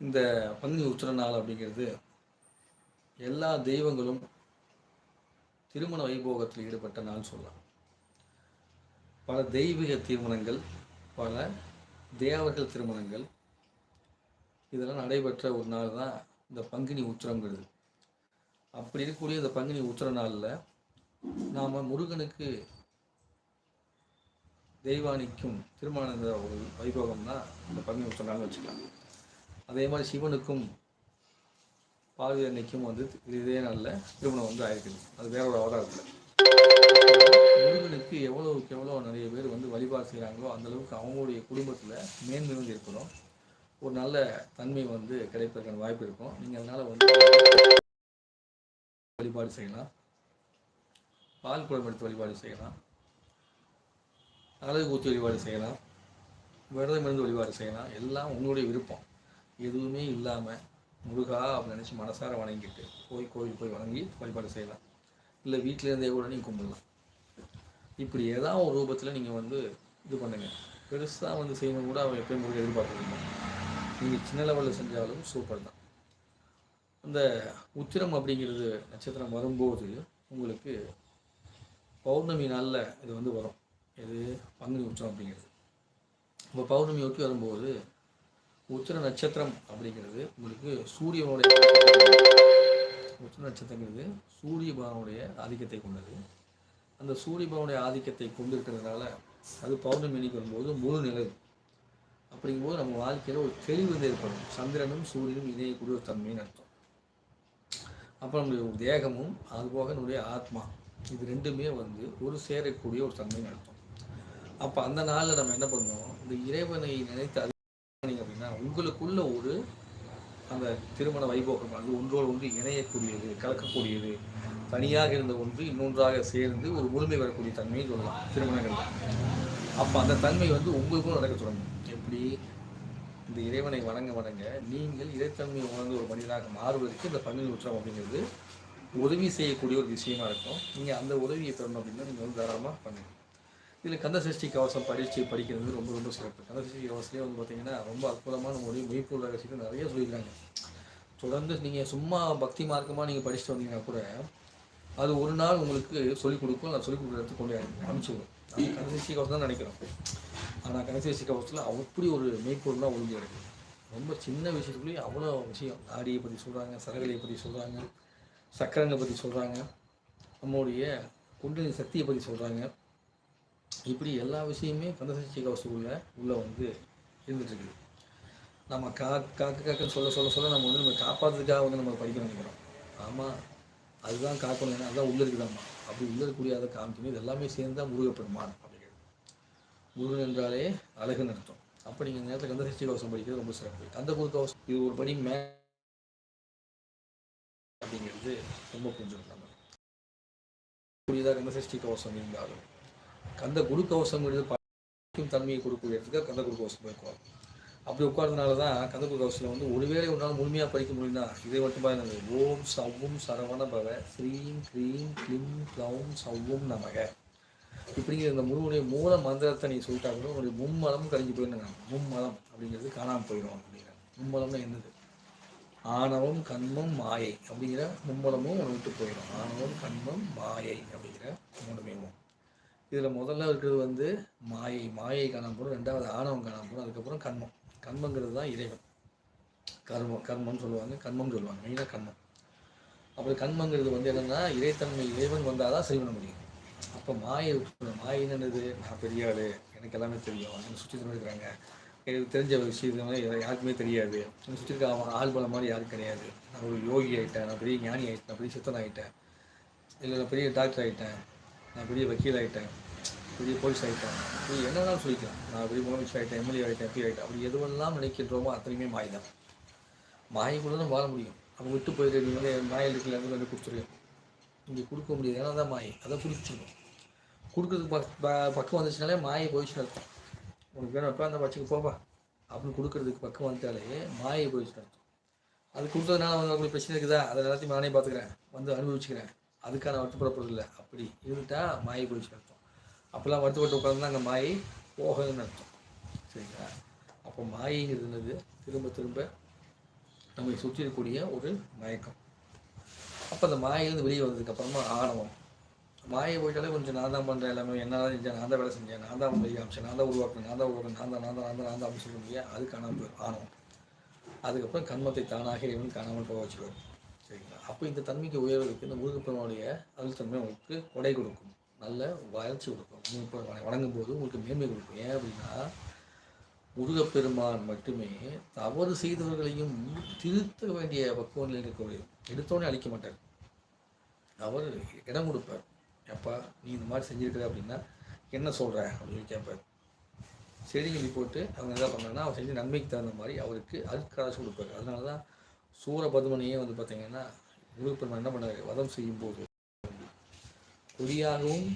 இந்த பங்குனி உத்திர நாள் அப்படிங்கிறது எல்லா தெய்வங்களும் திருமண வைபோகத்தில் ஈடுபட்ட நாள் சொல்லலாம். பல தெய்வீக திருமணங்கள் பல தேவர்கள் திருமணங்கள் இதெல்லாம் நடைபெற்ற ஒரு நாள் தான் இந்த பங்குனி உத்திரங்கிறது அப்படி இருக்கக்கூடிய இந்த பங்குனி உத்திர நாளில் நாம் முருகனுக்கு தெய்வானிக்கும் திருமண இந்த ஒரு வைபோகம்னா இந்த பங்குனி உத்திர நாள் வச்சுக்கலாம். அதே மாதிரி சிவனுக்கும் பார்வதி அன்னைக்கும் வந்து இதே நாளில் திருமணம் வந்து ஆயிருக்குது. அது வேற ஒரு அவதாரத்தில். முருகனுக்கு எவ்வளவுக்கு எவ்வளோ நிறைய பேர் வந்து வழிபாடு செய்கிறாங்களோ அந்த அளவுக்கு அவங்களுடைய குடும்பத்தில் மேன்மை வந்து இருக்கணும் ஒரு நல்ல தன்மை வந்து கிடைப்பதற்கான வாய்ப்பு இருக்கும். நீங்கள் அதனால் வந்து வழிபாடு செய்யலாம். பால் குளம் எடுத்து வழிபாடு செய்யலாம். அழகு ஊற்றி வழிபாடு செய்யலாம். விரதம் இருந்து வழிபாடு செய்யலாம். எல்லாம் உங்களுடைய விருப்பம். எதுவுமே இல்லாமல் முருகா அப்படின்னு நினச்சி மனசார வணங்கிட்டு போய் கோயில் போய் வணங்கி வழிபாடு செய்யலாம். இல்லை வீட்டில் இருந்தே கூட நீங்கள் கும்பிடலாம். இப்படி ஏதாவது ஒரு ரூபத்தில் நீங்கள் வந்து இது பண்ணுங்கள் பெருசாக வந்து செய்யணும் கூட அவன் எப்பயும் முருகன் எதிர்பார்க்குறீங்க நீங்கள் சின்ன லெவலில் செஞ்சாலும் சூப்பர் தான். அந்த உத்திரம் அப்படிங்கிறது நட்சத்திரம் வரும்போது உங்களுக்கு பௌர்ணமி நாளில் இது வந்து வரும். இது பங்குனி உச்சம் அப்படிங்கிறது. இப்போ பௌர்ணமி ஒட்டி வரும்போது உச்சர நட்சத்திரம் அப்படிங்கிறது உங்களுக்கு சூரியனுடைய உச்சர நட்சத்திரங்கிறது சூரிய பகவானுடைய ஆதிக்கத்தை கொண்டது. அந்த சூரிய பகவானுடைய ஆதிக்கத்தை கொண்டு இருக்கிறதுனால அது பௌர்ணமி அன்னைக்கு வரும்போது முழு நிலவு அப்படிங்கும்போது நம்ம வாழ்க்கையில் ஒரு தெளிவு வந்து ஏற்படும். சந்திரனும் சூரியனும் இணையக்கூடிய ஒரு தன்மைன்னு அர்த்தம். அப்போ நம்முடைய தேகமும் அதுபோக நம்முடைய ஆத்மா இது ரெண்டுமே வந்து ஒரு சேரக்கூடிய ஒரு தன்மைன்னு அர்த்தம். அப்போ அந்த நாளில் நம்ம என்ன பண்ணுவோம் இந்த இறைவனை நினைத்து அது அப்படின்னா உங்களுக்குள்ள ஒரு அந்த திருமண வைபோகம் அது ஒன்றோடு ஒன்று இணையக்கூடியது கலக்கக்கூடியது. தனியாக இருந்த ஒன்று இன்னொன்றாக சேர்ந்து ஒரு முழுமை வரக்கூடிய தன்மையை சொல்லலாம் திருமணங்கள். அப்போ அந்த தன்மை வந்து உங்களுக்கும் நடக்க தொடங்கும். எப்படி? இந்த இறைவனை வணங்க வணங்க நீங்கள் இறைத்தன்மை உணர்ந்து ஒரு மனிதனாக மாறுவதற்கு இந்த பங்கு உற்சவம் அப்படிங்கிறது உதவி செய்யக்கூடிய ஒரு விஷயமா இருக்கும். நீங்கள் அந்த உதவியை பெறணும் அப்படின்னா நீங்கள் வந்து தாராளமாக பண்ணுங்கள் இதில் கந்த சஷ்டி கவசம் படித்து படிக்கிறது ரொம்ப ரொம்ப சிறப்பு. கந்த சஷ்டி கவசத்துலேயே வந்து பார்த்தீங்கன்னா ரொம்ப அற்புதமான மொழி மெய்ப்பொருள் ரகசியம் நிறைய சொல்லியிருக்காங்க. தொடர்ந்து நீங்கள் சும்மா பக்தி மார்க்கமாக நீங்கள் படிச்சுட்டு வந்தீங்கன்னா கூட அது ஒரு நாள் உங்களுக்கு சொல்லிக் கொடுக்கும் நான் சொல்லிக் கொடுக்குறதுக்கு கொண்டு அனுப்பிச்சுடும் அது கந்தசஷ்டி கவசம் தான் நினைக்கிறோம். ஆனால் கந்தசஷ்டி கவசத்தில் அப்படி ஒரு மெய்ப்பொருள்லாம் ஒழுங்கு கிடக்கு. ரொம்ப சின்ன விஷயத்துக்குள்ளேயே அவ்வளோ விஷயம். நாடியை பற்றி சொல்கிறாங்க சரகலையை பற்றி சொல்கிறாங்க சக்கரங்களை பற்றி சொல்கிறாங்க நம்மளுடைய குண்டலின் சக்தியை பற்றி சொல்கிறாங்க இப்படி எல்லா விஷயமே கந்தசஷ்டி கவசத்துக்குள்ள உள்ளே வந்து இருந்துகிட்ருக்குது நம்ம கா காக்க காக்கன்னு சொல்ல சொல்ல சொல்ல நம்ம வந்து நம்ம காப்பாற்றுறதுக்காக வந்து நம்ம படிக்க நினைக்கிறோம். ஆமாம் அதுதான் காக்கணும் அதுதான் உள்ளே இருக்குதாம்மா. அப்படி உள்ளே இருக்கக்கூடிய அதை காமிக்கணும் இது எல்லாமே சேர்ந்து தான் முருகப்பெருமான் அப்படிங்கிறது. முருகன் என்றாலே அழகுன்னு அர்த்தம். அப்போ நீங்கள் நேரத்தில் கந்தசஷ்டி கவசம் படிக்கிறது ரொம்ப சிறப்பு. கந்த குரு கவசம் இது ஒரு படி மே அப்படிங்கிறது ரொம்ப புரிஞ்சுக்கணும் நம்ம. புரியுதா கந்தசஷ்டி கவசம் இருந்தாலும்? கந்த குரு கவசங்கிறது படிக்கும் தன்மையை கொடுக்கக்கூடியதுக்கு கந்த குரு கவசம் போய் உட்காரும். அப்படி உட்கார்றதுனால தான் கந்த குரு கவசத்தில் வந்து ஒருவேளை ஒரு நாள் முழுமையாக படிக்க முடியும்னா இதை மட்டும் பாருங்க. ஓம் சவ்வும் சரவண பவ ஸ்ரீம் க்ரீம் கிளிம் க்ளௌம் சவ்வும் நமக. இப்படிங்கிற இந்த முருகனுடைய மூல மந்திரத்தை நீ சொல்லிட்டா கூட உங்களுடைய மும்மலம் கழிஞ்சு போயிருந்தாங்க மும்மலம் அப்படிங்கிறது காணாமல் போயிடும் அப்படிங்கிறாங்க மும்மலம்னா என்னது? ஆணவம் கண்மம் மாயை அப்படிங்கிற மும்மலமும் உன்னை விட்டு போயிடும். ஆணவம் கண்மம் மாயை அப்படிங்கிற மூணுமேவும் இதில் முதல்ல இருக்கிறது வந்து மாயை. மாயை காணாமல் போகிறோம் ரெண்டாவது ஆணவம் காணாமல் போகிறோம் அதுக்கப்புறம் கண்மம் கண்மங்கிறது தான் இறைவன். கர்மம் கர்மம்னு சொல்லுவாங்க கண்மம்னு சொல்லுவாங்க மெயினாக கண்மம் அப்புறம் கண்மங்கிறது வந்து என்னென்னா இறைத்தன்மை இறைவன் வந்தால் தான் சரி பண்ண முடியும். அப்போ மாயை மாயை என்னது? நான் பெரிய ஆள். எனக்கு எல்லாமே தெரியும். என்னை சுற்றி இருக்கிறாங்க. எனக்கு தெரிஞ்ச விஷயம் யாருக்குமே தெரியாது. என்னை சுற்றி இருக்க ஆள் பலம் மாதிரி யாரும் கிடையாது. நான் ஒரு யோகி ஆகிட்டேன் நான் பெரிய ஞானி ஆகிட்டேன் நான் பெரிய சித்தன் ஆகிட்டேன் இல்லை நான் பெரிய டாக்டர் ஆகிட்டேன் நான் பெரிய வக்கீல் ஆகிட்டேன் பெரிய போலீஸ் ஆகிட்டேன் பெரிய என்னதான் சொல்லிக்கலாம். நான் பெரிய முதலமைச்சர் ஆகிட்டேன் எம்எல்ஏ ஆகிட்டேன் எம்பி ஆகிட்டேன் அப்படி எதுவெல்லாம் நினைக்கின்றோமோ அத்தனையுமே மாய் தான் மாயை கூட தான் வாழ முடியும். அப்போ விட்டு போயிட்டு நீ வந்து மாயில் இருக்குல்ல வந்து வந்து இங்கே கொடுக்க முடியாது. ஏன்னா தான் மாயை. அதை பிடிச்சிடும் கொடுக்குறதுக்கு பக் ப- பக்கம் வந்துச்சுனாலே மாயை போயிடுச்சுன்னு அர்த்தம். உனக்கு வேணும் எப்போ அந்த பச்சைக்கு போப்பா. அப்படின்னு கொடுக்குறதுக்கு பக்கம் வந்துட்டாலே மாயை போயிடுச்சுன்னு அர்த்தம். அது கொடுத்ததுனால வந்து உங்களுக்கு பிரச்சனை இருக்குதா? அதை எல்லாத்தையும் நானே பார்த்துக்கிறேன். வந்து அனுபவிச்சுக்கிறேன். அதுக்கான வருத்தப்பட போகிறது இல்லை. அப்படி இருந்துட்டால் மாயை போயிடுச்சு அர்த்தம். அப்போல்லாம் வருத்தப்பட்டு உட்காந்து அங்கே மாயை போகுதுன்னு அர்த்தம். சரிங்களா? அப்போ மாயைங்கிறது என்னது திரும்ப திரும்ப நம்மை சுற்றி இருக்கக்கூடிய ஒரு மயக்கம். அப்போ அந்த மாயிலிருந்து வெளியே வந்ததுக்கப்புறமா ஆணவம். மாயை போயிட்டாலே கொஞ்சம் நான் தான் பண்ணுறேன் எல்லாமே என்ன தான் செஞ்சேன் நான் தான் வேலை செஞ்சேன் நான் தான் வெளியே அமைச்சேன் நான் தான் உருவாக்குறேன் நான் தான் உருவாக்குறேன் நான் தான் நான் தான் நான் தான் நான் தான் அப்படின்னு சொல்ல முடியாது அது காணாமல் போயிடும் ஆணவம். அதுக்கப்புறம் கண்மத்தை தானாக இவன் காணாமல் போக வச்சுருவார். அப்போ இந்த தன்மைக்கு உயர்வதற்கு இந்த முருகப்பெருமானுடைய அருள் தன்மை உங்களுக்கு கொடை கொடுக்கும். நல்ல வளர்ச்சி கொடுக்கும். முருகப்பெருமானை வணங்கும் போது உங்களுக்கு மேன்மை கொடுக்கும். ஏன் அப்படின்னா முருகப்பெருமான் மட்டுமே தவறு செய்தவர்களையும் திருத்த வேண்டிய பக்குவங்களில் இருக்கக்கூடிய எடுத்தோடனே அழிக்க மாட்டார். அவர் இடம் கொடுப்பார். எப்பா நீ இந்த மாதிரி செஞ்சிருக்கிற அப்படின்னா என்ன சொல்கிற அப்படின்னு கேட்பார். செடிகளை போட்டு அவங்க என்ன பண்ணாங்கன்னா அவர் செஞ்ச நன்மைக்கு தகுந்த மாதிரி அவருக்கு அருட்காசு கொடுப்பாரு. அதனால தான் சூரபதுமனையே வந்து பார்த்திங்கன்னா முருகப்பெருமான் என்ன பண்ணார் வதம் செய்யும் போது கொடியாகவும்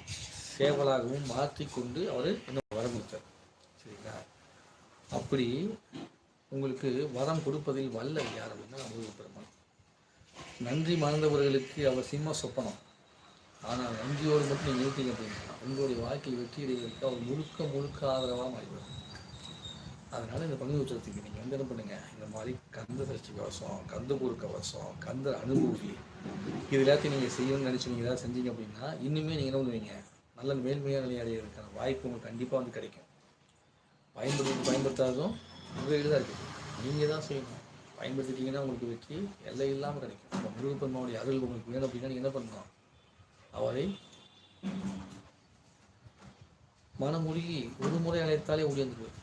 சேவலாகவும் மாற்றிக்கொண்டு அவர் என்ன வரம் கொடுத்தார். சரிங்களா? அப்படி உங்களுக்கு வரம் கொடுப்பதில் வல்ல யார் அப்படின்னா முருகப்பெருமான் நன்றி மறந்தவர்களுக்கு அவர் சிம்ம சொப்பனம். ஆனால் நன்றியோடு மட்டும் நீங்கள் இருக்கீங்க அப்படின்னா உங்களுடைய வாழ்க்கை வெற்றி அடைவதற்கு அவர் முழுக்க முழுக்க ஆதரவாக மாறிவிடும் அதனால் இந்த பங்கு உச்சரத்துக்கு நீங்கள் வந்து என்ன பண்ணுங்கள் இந்த மாதிரி கந்த சஷ்டி கவசம் கந்த குரு கவசம் கந்த அனுபூதி இது எல்லாத்தையும் நீங்கள் செய்யணும்னு நினச்சி நீங்கள் ஏதாவது செஞ்சீங்க அப்படின்னா இன்னுமே நீங்கள் என்ன பண்ணுவீங்க? நல்ல மேல்மையான நிலை அடையிறதுக்கான வாய்ப்பு உங்களுக்கு கண்டிப்பாக வந்து கிடைக்கும். பயன்படுத்தி பயன்படுத்தாததும் உங்கள் கையில் தான் இருக்குது நீங்கள் தான் செய்யணும். பயன்படுத்திட்டீங்கன்னா உங்களுக்கு வெற்றி எல்லை இல்லாமல் கிடைக்கும். நம்ம முருகப்பெருமாவுடைய அருள் உங்களுக்கு வேணும் அப்படின்னா நீங்கள் என்ன பண்ணணும்? அவரை மனமொழி ஒரு முறை அழைத்தாலே ஒழியந்துருவார்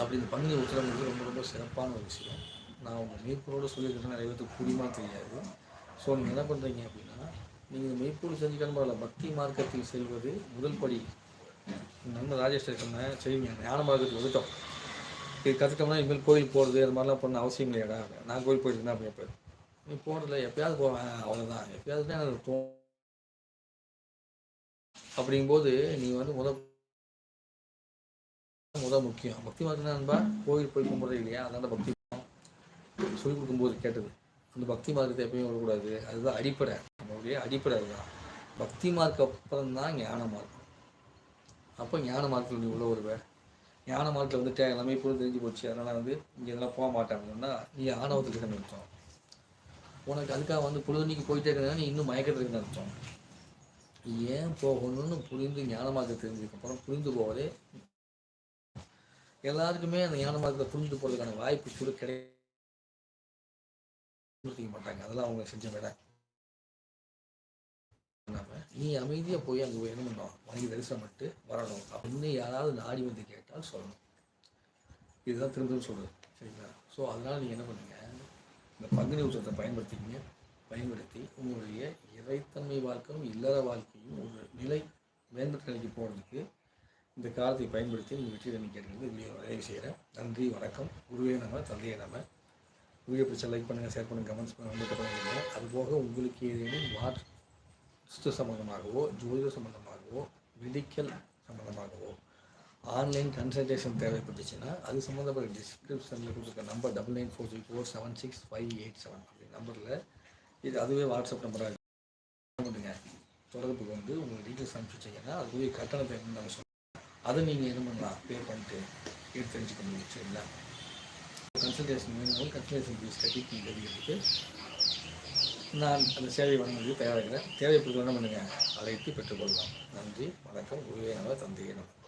அப்படி இந்த பங்குனி உத்திரம் வந்து ரொம்ப ரொம்ப சிறப்பான ஒரு விஷயம். நான் உங்கள் மெய்ப்பொருளோட சொல்லியிருக்கேன் நிறைய பேருக்கு புரியுமா தெரியாது. ஸோ நீங்கள் என்ன பண்ணுறீங்க அப்படின்னா நீங்கள் மெய்ப்பூர் மெய்ப்பொருள் செஞ்சுக்கணும் பரவாயில்ல பக்தி மார்க்கத்தில் செல்வது முதல் படி. நம்ம ராஜேஷ் இருக்கோம்னா செய்வீங்க ஞான மார்க்கத்தில் வந்துட்டோம். இது கற்றுட்டோம்னா இனிமேல் கோயில் போகிறது அது மாதிரிலாம் பண்ண அவசியம் இல்லையாடா? நான் கோயில் போயிட்டு அப்படி எப்போ நீ போகிறதில்ல எப்பயாவது போவேன் அவ்வளோதான் எப்பயாவது தான் எனக்கு தோணும் அப்படிங்கும்போது நீ வந்து முதல் முத முக்கியம். பக்தி மார்க்கம் நண்பா கோயில் போய் கும்பிட்றது இல்லையா? அதனால பக்தி சொல்லிக் கொடுக்கும்போது கேட்டது. அந்த பக்தி மார்க்கத்தை எப்பயும் விடக்கூடாது. அதுதான் அடிப்படை. நம்மளுடைய அடிப்படை அதுதான். பக்தி மார்க்கு அப்புறம் தான் ஞான மார்க்கம் அப்போ ஞான மார்க்கில் நீ உள்ள வருவ. ஞான மார்க்கில் வந்துட்டு எல்லாமே இப்போ தெரிஞ்சு போச்சு. அதனால் வந்து இங்கே இதெல்லாம் போக மாட்டாங்கன்னா நீ ஆணவத்துக்கு தான் அர்த்தம் உனக்கு அதுக்காக வந்து பொழுதுனிக்கு போயிட்டே இருக்கிறதா நீ இன்னும் மயக்கத்துக்கு அர்த்தம் ஏன் போகணும்னு புரிந்து ஞான ஞானமாக தெரிஞ்சதுக்கப்புறம் புரிந்து போவதே எல்லாருக்குமே அந்த ஞான மார்க்கத்தை புரிந்து போகிறதுக்கான வாய்ப்பு கூட கிடைக்க மாட்டாங்க. அதெல்லாம் அவங்க செஞ்ச விட நீ அமைதியாக போய் அங்கே போய் என்ன பண்ணணும் வணிக தரிசனம் பண்ணிட்டு வரணும். அப்படின்னு யாராவது நாடி வந்து கேட்டால் சொல்லணும். இதுதான் திரும்ப சொல்கிறது சரிங்களா? ஸோ அதனால் நீங்கள் என்ன பண்ணுங்கள் இந்த பங்குனி உற்சவத்தை பயன்படுத்திக்கிங்க. பயன்படுத்தி உங்களுடைய இறைத்தன்மை வாழ்க்கையும் இல்லற வாழ்க்கையும் ஒரு நிலை மேம்பட்ட நிலைக்கு போகிறதுக்கு இந்த காலத்தை பயன்படுத்தி உங்கள் வெற்றி தண்ணி வீடியோ நிறைவு செய்கிறேன். நன்றி வணக்கம். குருவே நம்ம தந்தையை நம்ம வீடியோ பிடிச்ச லைக் பண்ணுங்கள் ஷேர் பண்ணுங்கள் கமெண்ட்ஸ் பண்ணுங்கள் பண்ணுங்கள் அதுபோக உங்களுக்கு ஏதேனும் வாஸ்து சம்மந்தமாகவோ ஜோதிட சம்மந்தமாகவோ மெடிக்கல் சம்மந்தமாகவோ ஆன்லைன் கன்சல்டேஷன் தேவைப்பட்டுச்சுன்னா அது சம்மந்தப்பட்ட டிஸ்கிரிப்ஷனில் கொடுத்துருக்க number double nine four three four seven six five eight seven அப்படி நம்பரில் இது அதுவே வாட்ஸ்அப் நம்பராக பண்ணுங்க தொடர்புக்கு வந்து உங்களுக்கு டீட்டெயில்ஸ் அனுப்பிச்சிங்கன்னா அதுக்குரிய கட்டணத்தை என்ன நாங்கள் அதை நீங்கள் என்ன பண்ணலாம். பே பண்ணிட்டு எடுத்து தெரிஞ்சுக்க முடியும் சரிங்களா? கன்சல்டேஷன் வேணும் கன்சல்டேஷன் ஃபீஸ் கட்டி நீங்கள் நான் அந்த சேவை வழங்குவதற்கு தயாராகிறேன். தேவைப்படுத்த என்ன பண்ணுங்கள் அழைத்து பெற்றுக்கொள்ளலாம். நன்றி வணக்கம். குருவே நம.